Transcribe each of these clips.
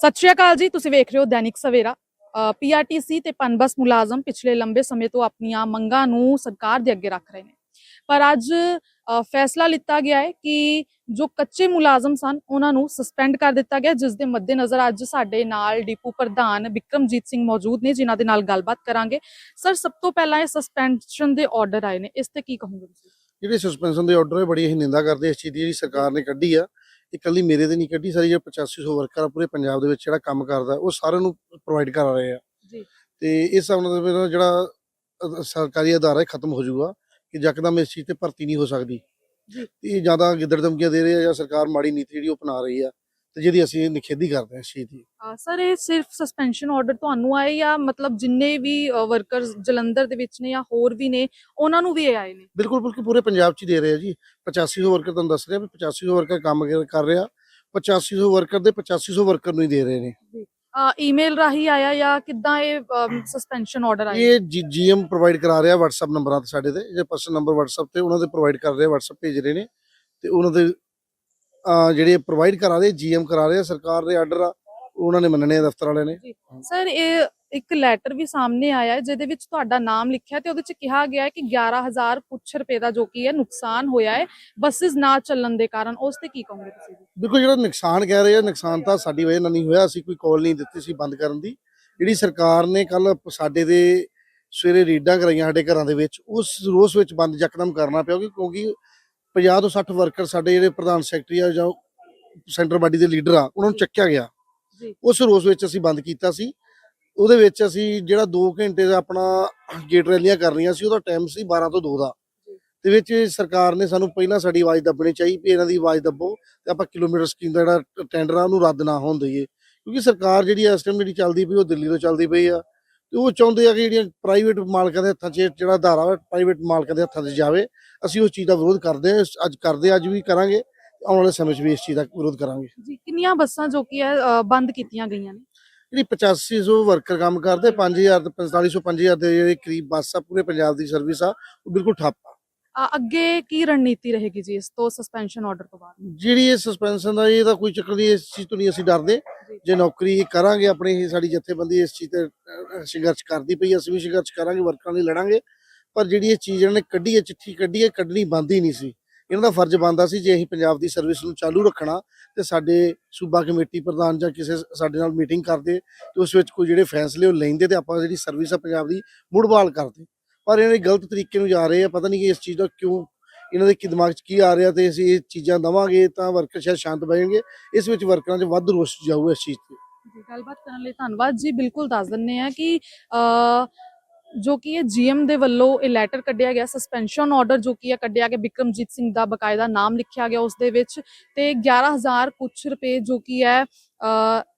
ਸਤਿ ਸ਼੍ਰੀ ਅਕਾਲ ਜੀ, ਤੁਸੀਂ ਵੇਖ ਰਹੇ ਹੋ ਦੈਨਿਕ ਸਵੇਰਾ। ਪੀਆਰਟੀਸੀ ਤੇ ਪਨਬਸ ਮੁਲਾਜ਼ਮ ਪਿਛਲੇ ਲੰਬੇ ਸਮੇਂ ਤੋਂ ਆਪਣੀਆਂ ਮੰਗਾਂ ਨੂੰ ਸਰਕਾਰ ਦੇ ਅੱਗੇ ਰੱਖ ਰਹੇ ਨੇ। ਪਰ ਅੱਜ ਫੈਸਲਾ ਲਿੱਤਾ ਗਿਆ ਹੈ ਕਿ ਜੋ ਕੱਚੇ ਮੁਲਾਜ਼ਮ ਸਨ, ਉਹਨਾਂ ਨੂੰ ਸਸਪੈਂਡ ਕਰ ਦਿੱਤਾ ਗਿਆ, ਜਿਸ ਦੇ ਮੱਦੇਨਜ਼ਰ ਅੱਜ ਸਾਡੇ ਨਾਲ ਡਿਪੂ ਪ੍ਰਧਾਨ ਵਿਕਰਮਜੀਤ ਸਿੰਘ ਮੌਜੂਦ ਨੇ, ਜਿਨ੍ਹਾਂ ਦੇ ਨਾਲ ਗੱਲਬਾਤ ਕਰਾਂਗੇ। ਸਰ, ਸਭ ਤੋਂ ਪਹਿਲਾਂ ਇਹ ਸਸਪੈਂਸ਼ਨ ਦੇ ਆਰਡਰ ਆਏ ਨੇ, ਇਸ ਤੇ ਕੀ ਕਹੋਗੇ ਤੁਸੀਂ? ਜਿਹੜੇ ਸਸਪੈਂਸ਼ਨ ਦੇ ਆਰਡਰ ਹੈ ਬੜੀ ਅਸੀਂ ਨਿੰਦਾ ਕਰਦੇ ਇਸ ਚੀਜ਼ ਦੀ ਜਿਹੜੀ ਸਰਕਾਰ ਨੇ ਕੱਢੀ ਆ। ਇਹ ਕੱਲੀ ਮੇਰੇ ਤੇ ਨਹੀਂ ਕੱਢੀ ਸਾਰੀ ਜਿਹੜੇ 8500 ਵਰਕਰ ਆ ਪੂਰੇ ਪੰਜਾਬ ਦੇ ਵਿੱਚ ਜਿਹੜਾ ਕੰਮ ਕਰਦਾ ਉਹ ਸਾਰਿਆਂ ਨੂੰ ਪ੍ਰੋਵਾਈਡ ਕਰਾ ਰਹੇ ਆ। ਜੀ। ਤੇ ਇਸ ਹਿਸਾਬ ਨਾਲ ਮੇਰਾ ਜਿਹੜਾ ਸਰਕਾਰੀ ਅਦਾਰਾ ਖਤਮ ਹੋ ਜਾਊਗਾ ਕਿ ਯਕਦਮ ਇਸ ਚੀਜ਼ ਤੇ ਭਰਤੀ ਨਹੀਂ ਹੋ ਸਕਦੀ। ਜੀ। ਤੇ ਇਹ ਜ਼ਿਆਦਾ ਗਿੱਦੜ ਧਮਕੀਆਂ ਦੇ ਰਹੇ ਆ ਜਾਂ ਸਰਕਾਰ ਮਾੜੀ ਨੀਤੀ ਜਿਹੜੀ ਉਹ ਅਪਣਾ ਰਹੀ ਆ। ਤੇ ਜਿਹਦੀ ਅਸੀਂ ਨਿਖੇਧੀ ਕਰਦੇ ਹਾਂ ਚੀਜ਼ ਦੀ। ਸਰ ਇਹ ਸਿਰਫ ਸਸਪੈਂਸ਼ਨ ਆਰਡਰ ਤੁਹਾਨੂੰ ਆਏ ਜਾਂ ਮਤਲਬ ਜਿੰਨੇ ਵੀ ਵਰਕਰਸ ਜਲੰਧਰ ਦੇ ਵਿੱਚ ਨੇ ਜਾਂ ਹੋਰ ਵੀ ਨੇ ਉਹਨਾਂ ਨੂੰ ਵੀ ਇਹ ਆਏ ਨੇ? ਬਿਲਕੁਲ ਬਿਲਕੁਲ ਪੂਰੇ ਪੰਜਾਬ 'ਚ ਹੀ ਦੇ ਰਹੇ ਆ ਜੀ। 8500 ਵਰਕਰ ਤੁਹਾਨੂੰ ਦੱਸ ਰਿਹਾ ਵੀ 8500 ਵਰਕਰ ਕੰਮ ਕਰ- ਰਿਹਾ। 8500 ਵਰਕਰ ਦੇ 8500 ਵਰਕਰ ਨੂੰ ਹੀ ਦੇ ਰਹੇ ਨੇ। ਈਮੇਲ ਰਾਹੀਂ ਆਇਆ ਜਾਂ ਕਿੱਦਾਂ ਇਹ ਸਸਪੈਂਸ਼ਨ ਆਰਡਰ ਆਇਆ ਇਹ ਜੀਐਮ ਪ੍ਰੋਵਾਈਡ ਕਰਾ ਰਿਹਾ WhatsApp ਨੰਬਰਾਂ ਤੇ ਸਾਡੇ ਤੇ। ਜੇ ਪਰਸਨਲ ਨੰਬਰ WhatsApp ਤੇ ਉਹਨਾਂ ਦੇ ਪ੍ਰੋਵਾਈਡ ਕਰ ਰਿਹਾ WhatsApp ਭੇਜ ਰਹੇ ਨੇ। ਤੇ ਉਹਨਾਂ ਦੇ ਜਿਹੜੇ ਪ੍ਰੋਵਾਈਡ ਕਰਾ ਰਹੇ ਜੀਐਮ ਕਰਾ ਰਹੇ ਆ, ਸਰਕਾਰ ਦੇ ਆਰਡਰ ਆ ਉਹਨਾਂ ਨੇ ਮੰਨਣੇ ਆ ਦਫ਼ਤਰ ਵਾਲਿਆਂ ਨੇ। ਸਰ ਇਹ ਇੱਕ ਲੈਟਰ ਵੀ ਸਾਹਮਣੇ ਆਇਆ ਹੈ ਜਿਹਦੇ ਵਿੱਚ ਤੁਹਾਡਾ ਨਾਮ ਲਿਖਿਆ ਤੇ ਉਹਦੇ ਵਿੱਚ ਕਿਹਾ ਗਿਆ ਹੈ ਕਿ 11000 ਕੁਛ ਰੁਪਏ ਦਾ ਜੋ ਕੀ ਹੈ ਨੁਕਸਾਨ ਹੋਇਆ ਹੈ ਬੱਸਸ ਨਾ ਚੱਲਣ ਦੇ ਕਾਰਨ। ਉਸ ਤੇ ਕੀ ਕਹੋਗੇ ਤੁਸੀਂ? ਬਿਲਕੁਲ ਜਿਹੜਾ ਨੁਕਸਾਨ ਕਹਿ ਰਹੇ ਆ ਨੁਕਸਾਨ ਤਾਂ ਸਾਡੀ ਵਜ੍ਹਾ ਨਾਲ ਨਹੀਂ ਹੋਇਆ। ਅਸੀਂ ਕੋਈ ਕਾਲ ਨਹੀਂ ਦਿੱਤੀ ਸੀ ਬੰਦ ਕਰਨ ਦੀ। ਜਿਹੜੀ ਸਰਕਾਰ ਨੇ ਕੱਲ ਸਾਡੇ ਦੇ ਸਵੇਰੇ ਰੀਡਾਂ ਕਰਾਈਆਂ ਸਾਡੇ ਘਰਾਂ ਦੇ ਵਿੱਚ ਉਸ ਰੋਸ ਵਿੱਚ ਬੰਦ ਯਕਦਮ ਕਰਨਾ ਪਿਆ ਕਿਉਂਕਿ 50 ਤੋਂ 60 ਵਰਕਰ ਸਾਡੇ ਜਿਹੜੇ ਪ੍ਰਧਾਨ ਸੈਕਟਰੀ ਆ ਜਾਂ ਸੈਂਟਰ ਬਾਡੀ ਦੇ ਲੀਡਰ ਆ ਉਹਨਾਂ ਨੂੰ ਚੱਕਿਆ ਗਿਆ। ਉਸ ਰੋਸ ਵਿੱਚ ਅਸੀਂ ਬੰਦ ਕੀਤਾ ਸੀ। ਉਹਦੇ ਵਿੱਚ ਅਸੀਂ ਜਿਹੜਾ 2 ਘੰਟੇ ਦਾ ਆਪਣਾ ਗੇਟ ਰੈਲੀਆਂ ਕਰਨੀਆਂ ਸੀ ਉਹਦਾ ਟਾਈਮ ਸੀ 12 ਤੋਂ 2 ਦਾ। ਤੇ ਵਿੱਚ ਸਰਕਾਰ ਨੇ ਸਾਨੂੰ ਪਹਿਲਾਂ ਸਾਡੀ ਆਵਾਜ਼ ਦੱਬਣੀ ਚਾਹੀ ਵੀ ਇਹਨਾਂ ਦੀ ਆਵਾਜ਼ ਦੱਬੋ ਤੇ ਆਪਾਂ ਕਿਲੋਮੀਟਰ ਸਕੀਮ ਦਾ ਜਿਹੜਾ ਟੈਂਡਰ ਆ ਉਹਨੂੰ ਰੱਦ ਨਾ ਹੋਣ ਦਈਏ। ਕਿਉਂਕਿ ਸਰਕਾਰ ਜਿਹੜੀ ਇਸ ਟਾਈਮ ਜਿਹੜੀ ਚੱਲਦੀ ਪਈ ਉਹ ਦਿੱਲੀ ਤੋਂ ਚੱਲਦੀ ਪਈ ਆ। ਤੇ ਉਹ ਚਾਹੁੰਦੇ ਆ ਕਿ ਜਿਹੜੀਆਂ ਪ੍ਰਾਈਵੇਟ ਮਾਲਕਾਂ ਦੇ ਹੱਥਾਂ 'ਚ ਜਿਹੜਾ ਧਾਰਾ ਪ੍ਰਾਈਵੇਟ ਮਾਲਕਾਂ ਦੇ ਹੱਥਾਂ 'ਚ ਜਾਵੇ ਅਸੀਂ ਉਸ ਚੀਜ਼ ਦਾ ਵਿਰੋਧ ਕਰਦੇ ਹਾਂ ਅੱਜ ਕਰਦੇ ਹਾਂ, ਅੱਜ ਵੀ ਕਰਾਂਗੇ ਆਉਣ ਵਾਲੇ ਸਮੇਂ 'ਚ ਵੀ ਇਸ ਚੀਜ਼ ਦਾ ਵਿਰੋਧ ਕਰਾਂਗੇ। ਜੀ ਕਿੰਨੀਆਂ ਬੱਸਾਂ ਜੋ ਕੀ ਹੈ ਬੰਦ ਕੀਤੀਆਂ ਗਈਆਂ ਨੇ? ਜਿਹੜੀ 8500 ਵਰਕਰ ਕੰਮ ਕਰਦੇ 5000 ਤੇ 4500 5000 ਦੇ ਜਿਹੜੇ ਕਰੀਬ ਬੱਸ ਆ ਪੂਰੇ ਪੰਜਾਬ ਦੀ ਸਰਵਿਸ ਆ ਉਹ ਬਿਲਕੁਲ ਠੱਪ ਆ। ਅੱਗੇ ਕੀ ਰਣਨੀਤੀ ਰਹੇਗੀ ਜੀ ਇਸ ਤੋਂ ਸਸਪੈਂਸ਼ਨ ਆਰਡਰ ਤੋਂ ਬਾਅਦ? ਜਿਹੜੀ ਇਹ ਸਸਪੈਂਸ਼ਨ ਦਾ ਇਹ ਤਾਂ ਕੋਈ ਚੱਕਰ ਨਹੀਂ ਇਸ ਚੀਜ਼ ਤੋਂ ਨਹੀਂ ਅਸੀਂ ਡਰਦੇ। ਜੀ। ਨੌਕਰੀ ਕਰਾਂਗੇ ਆਪਣੀ ਸਾਡੀ ਜਥੇਬੰਦੀ ਇਸ ਚੀਜ਼ ਤੇ ਸੰਘਰਸ਼ ਕਰਦੀ ਪਈ ਅਸੀਂ ਵੀ ਸੰਘਰਸ਼ ਕਰਾਂਗੇ ਵਰਕਰਾਂ ਲਈ ਲੜਾਂਗੇ। ਪਰ ਜਿਹੜੀ ਇਹ ਚੀਜ਼ ਇਹਨਾਂ ਨੇ ਕੱਢੀ ਹੈ ਚਿੱਠੀ ਕੱਢੀ ਹੈ ਕੱਢਣੀ ਬੰਦ ਹੀ ਨਹੀਂ ਸੀ। ਇਹਨਾਂ ਦਾ ਫਰਜ਼ ਬਣਦਾ ਸੀ ਜੇ ਅਸੀਂ ਪੰਜਾਬ ਦੀ ਸਰਵਿਸ ਨੂੰ ਚਾਲੂ ਰੱਖਣਾ ਤੇ ਸਾਡੇ ਸੂਬਾ ਕਮੇਟੀ ਪ੍ਰਧਾਨ ਜਾਂ ਕਿਸੇ ਸਾਡੇ ਨਾਲ ਮੀਟਿੰਗ ਕਰਦੇ ਤੇ ਉਸ ਵਿੱਚ ਕੋਈ ਜਿਹੜੇ ਫੈਸਲੇ ਉਹ ਲੈਂਦੇ ਤੇ ਆਪਾਂ ਜਿਹੜੀ ਸਰਵਿਸ ਆ ਪੰਜਾਬ ਦੀ ਮੁੜ ਬਹਾਲ ਕਰਦੇ। ਪਰ ਇਹਨਾਂ ਦੇ ਗਲਤ ਤਰੀਕੇ ਨੂੰ ਜਾ ਰਹੇ ਆ, ਪਤਾ ਨਹੀਂ ਕਿ ਇਸ ਚੀਜ਼ ਦਾ ਕਿਉਂ ਇਹਨਾਂ ਦੇ ਕੀ ਦਿਮਾਗ 'ਚ ਕੀ ਆ ਰਿਹਾ ਤੇ ਅਸੀਂ ਇਹ ਚੀਜ਼ਾਂ ਦਵਾਂਗੇ ਤਾਂ ਵਰਕਰ ਸ਼ਾਇਦ ਸ਼ਾਂਤ ਬੈਣਗੇ ਇਸ ਵਿੱਚ ਵਰਕਰਾਂ 'ਚ ਵੱਧ ਰੋਸ ਜਾਊਗਾ ਇਸ ਚੀਜ਼ ਤੇ। ਜੀ, ਗੱਲਬਾਤ ਕਰਨ ਲਈ ਧੰਨਵਾਦ ਜੀ, ਬਿਲਕੁਲ ਦੱਸ ਦਿੰਨੇ ਆ ਕਿ ਜੋ ਕਿ ਇਹ ਜੀਐਮ ਦੇ ਵੱਲੋਂ ਇਹ ਲੈਟਰ ਕੱਢਿਆ ਗਿਆ ਸਸਪੈਂਸ਼ਨ ਆਰਡਰ ਜੋ ਕਿ ਹੈ ਕੱਢਿਆ ਗਿਆ ਬਿਕਰਮਜੀਤ ਸਿੰਘ ਦਾ ਬਕਾਇਦਾ ਨਾਮ ਲਿਖਿਆ ਗਿਆ ਉਸ ਦੇ ਵਿੱਚ ਤੇ 11000 ਕੁਛ ਰੁਪਏ ਜੋ ਕਿ ਹੈ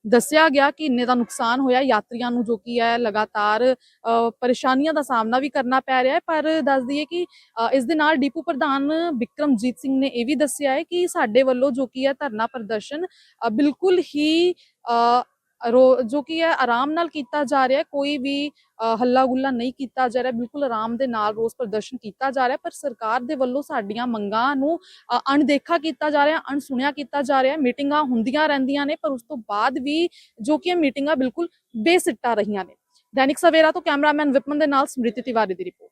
ਦੱਸਿਆ ਗਿਆ ਕਿ ਇੰਨੇ ਦਾ ਨੁਕਸਾਨ ਹੋਇਆ ਯਾਤਰੀਆਂ ਨੂੰ ਜੋ ਕਿ ਹੈ ਲਗਾਤਾਰ ਪਰੇਸ਼ਾਨੀਆਂ ਦਾ ਸਾਹਮਣਾ ਵੀ ਕਰਨਾ ਪੈ ਰਿਹਾ ਹੈ ਪਰ ਦੱਸ ਦਈਏ ਕਿ ਅ, ਇਸ ਦੇ ਨਾਲ ਡਿਪੂ ਪ੍ਰਧਾਨ ਬਿਕਰਮਜੀਤ ਸਿੰਘ ਨੇ ਇਹ ਵੀ ਦੱਸਿਆ ਹੈ ਕਿ ਸਾਡੇ ਵੱਲੋਂ ਜੋ ਕਿ ਹੈ ਧਰਨਾ ਪ੍ਰਦਰਸ਼ਨ ਬਿਲਕੁਲ ਹੀ ਜੋ ਕਿ ਹੈ ਆਰਾਮ ਨਾਲ ਕੀਤਾ ਜਾ ਰਿਹਾ ਕੋਈ ਵੀ ਹੱਲਾ ਗੁੱਲਾ ਨਹੀਂ ਕੀਤਾ ਜਾ ਰਿਹਾ, ਬਿਲਕੁਲ ਆਰਾਮ ਦੇ ਨਾਲ ਰੋਸ ਪ੍ਰਦਰਸ਼ਨ ਕੀਤਾ ਜਾ ਰਿਹਾ, ਪਰ ਸਰਕਾਰ ਦੇ ਵੱਲੋਂ ਸਾਡੀਆਂ ਮੰਗਾਂ ਨੂੰ ਅਣਦੇਖਾ ਕੀਤਾ ਜਾ ਰਿਹਾ, ਅਣਸੁਣਿਆ ਕੀਤਾ ਜਾ ਰਿਹਾ, ਮੀਟਿੰਗਾਂ ਹੁੰਦੀਆਂ ਰਹਿੰਦੀਆਂ ਨੇ, ਪਰ ਉਸ ਤੋਂ ਬਾਅਦ ਵੀ ਜੋ ਕਿ ਇਹ ਮੀਟਿੰਗਾਂ ਬਿਲਕੁਲ ਬੇਸਿੱਟਾ ਰਹੀਆਂ ਨੇ। ਦੈਨਿਕ ਸਵੇਰਾ ਤੋਂ ਕੈਮਰਾਮੈਨ ਵਿਪਨ ਦੇ ਨਾਲ ਸਮ੍ਰਿਤੀ ਤਿਵਾਰੀ ਦੀ ਰਿਪੋਰਟ।